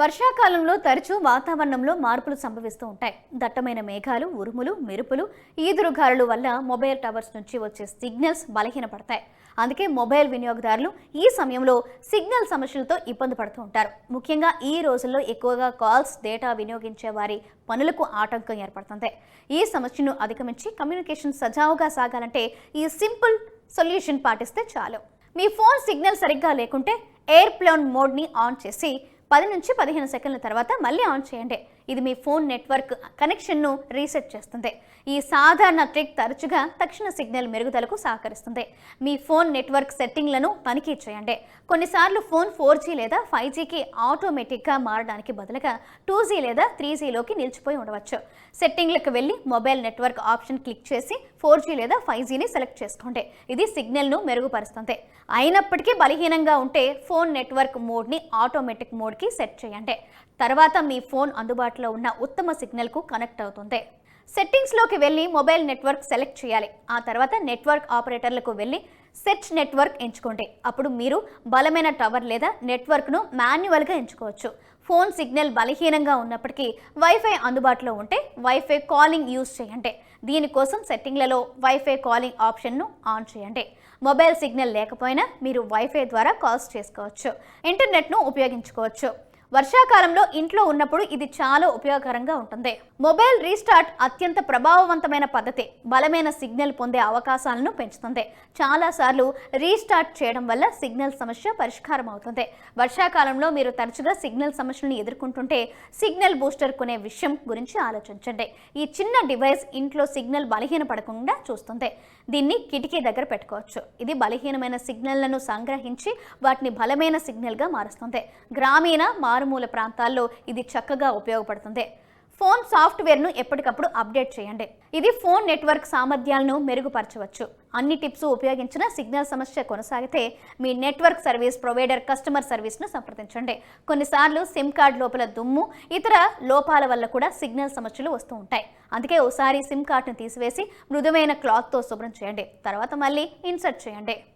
వర్షాకాలంలో తరచూ వాతావరణంలో మార్పులు సంభవిస్తూ ఉంటాయి. దట్టమైన మేఘాలు ఉరుములు మెరుపులు ఈదురుగాలుల వల్ల మొబైల్ టవర్స్ నుంచి వచ్చే సిగ్నల్స్ బలహీనపడతాయి. అందుకే మొబైల్ వినియోగదారులు ఈ సమయంలో సిగ్నల్ సమస్యలతో ఇబ్బంది పడుతూ ఉంటారు. ముఖ్యంగా ఈ రోజుల్లో ఎక్కువగా కాల్స్ డేటా వినియోగించే వారి పనులకు ఆటంకం ఏర్పడుతుంది. ఈ సమస్యను అధిగమించి కమ్యూనికేషన్ సజావుగా సాగాలంటే ఈ సింపుల్ సొల్యూషన్ పాటిస్తే చాలు. మీ ఫోన్ సిగ్నల్ సరిగ్గా లేకుంటే ఎయిర్ప్లేన్ మోడ్ని ఆన్ చేసి పది నుంచి పదిహేను సెకండ్ల తర్వాత మళ్ళీ ఆన్ చేయండి. ఇది మీ ఫోన్ నెట్వర్క్ కనెక్షన్ను రీసెట్ చేస్తుంది. ఈ సాధారణ ట్రిక్ తరచుగా తక్షణ సిగ్నల్ మెరుగుదలకు సహకరిస్తుంది. మీ ఫోన్ నెట్వర్క్ సెట్టింగ్లను తనిఖీ చేయండి. కొన్నిసార్లు ఫోన్ ఫోర్ జీ లేదా ఫైవ్ జీకి ఆటోమేటిక్గా మారడానికి బదులుగా టూ జీ లేదా త్రీ జీలోకి నిలిచిపోయి ఉండవచ్చు. సెట్టింగ్లకు వెళ్ళి మొబైల్ నెట్వర్క్ ఆప్షన్ క్లిక్ చేసి ఫోర్ జీ లేదా ఫైవ్ జీని సెలెక్ట్ చేసుకోండి. ఇది సిగ్నల్ను మెరుగుపరుస్తుంది. అయినప్పటికీ బలహీనంగా ఉంటే ఫోన్ నెట్వర్క్ మోడ్ని ఆటోమేటిక్ మోడ్కి సెట్ చేయండి. తర్వాత మీ ఫోన్ అందుబాటులో ఉన్న ఉత్తమ సిగ్నల్కు కనెక్ట్ అవుతుంది. సెట్టింగ్స్లోకి వెళ్ళి మొబైల్ నెట్వర్క్ సెలెక్ట్ చేయాలి. ఆ తర్వాత నెట్వర్క్ ఆపరేటర్లకు వెళ్ళి సెర్చ్ నెట్వర్క్ ఎంచుకోండి. అప్పుడు మీరు బలమైన టవర్ లేదా నెట్వర్క్ను మాన్యువల్గా ఎంచుకోవచ్చు. ఫోన్ సిగ్నల్ బలహీనంగా ఉన్నప్పటికీ వైఫై అందుబాటులో ఉంటే వైఫై కాలింగ్ యూజ్ చేయండి. దీనికోసం సెట్టింగ్లలో వైఫై కాలింగ్ ఆప్షన్ను ఆన్ చేయండి. మొబైల్ సిగ్నల్ లేకపోయినా మీరు వైఫై ద్వారా కాల్స్ చేసుకోవచ్చు. ఇంటర్నెట్ను ఉపయోగించుకోవచ్చు. వర్షాకాలంలో ఇంట్లో ఉన్నప్పుడు ఇది చాలా ఉపయోగకరంగా ఉంటుంది. మొబైల్ రీస్టార్ట్ అత్యంత ప్రభావవంతమైన పద్ధతి బలమైన సిగ్నల్ పొందే అవకాశాలను పెంచుతుంది. చాలాసార్లు రీస్టార్ట్ చేయడం వల్ల సిగ్నల్ సమస్య పరిష్కారం అవుతుంది. వర్షాకాలంలో మీరు తరచుగా సిగ్నల్ సమస్యలను ఎదుర్కొంటుంటే సిగ్నల్ బూస్టర్ కొనే విషయం గురించి ఆలోచించండి. ఈ చిన్న డివైస్ ఇంట్లో సిగ్నల్ బలహీనపడకుండా చూస్తుంది. దీన్ని కిటికీ దగ్గర పెట్టుకోవచ్చు. ఇది బలహీనమైన సిగ్నల్లను సంగ్రహించి వాటిని బలమైన సిగ్నల్గా మారుస్తుంది. గ్రామీణ మారుమూల ప్రాంతాల్లో ఇది చక్కగా ఉపయోగపడుతుంది. ఫోన్ సాఫ్ట్వేర్ను ఎప్పటికప్పుడు అప్డేట్ చేయండి. ఇది ఫోన్ నెట్వర్క్ సామర్థ్యాలను మెరుగుపరచవచ్చు. అన్ని టిప్స్ ఉపయోగించిన సిగ్నల్ సమస్య కొనసాగితే మీ నెట్వర్క్ సర్వీస్ ప్రొవైడర్ కస్టమర్ సర్వీస్ను సంప్రదించండి. కొన్నిసార్లు సిమ్ కార్డ్ లోపల దుమ్ము ఇతర లోపాల వల్ల కూడా సిగ్నల్ సమస్యలు వస్తూ ఉంటాయి. అందుకే ఒకసారి సిమ్ కార్డ్ను తీసివేసి మృదువైన క్లాత్తో శుభ్రం చేయండి. తర్వాత మళ్ళీ ఇన్సర్ట్ చేయండి.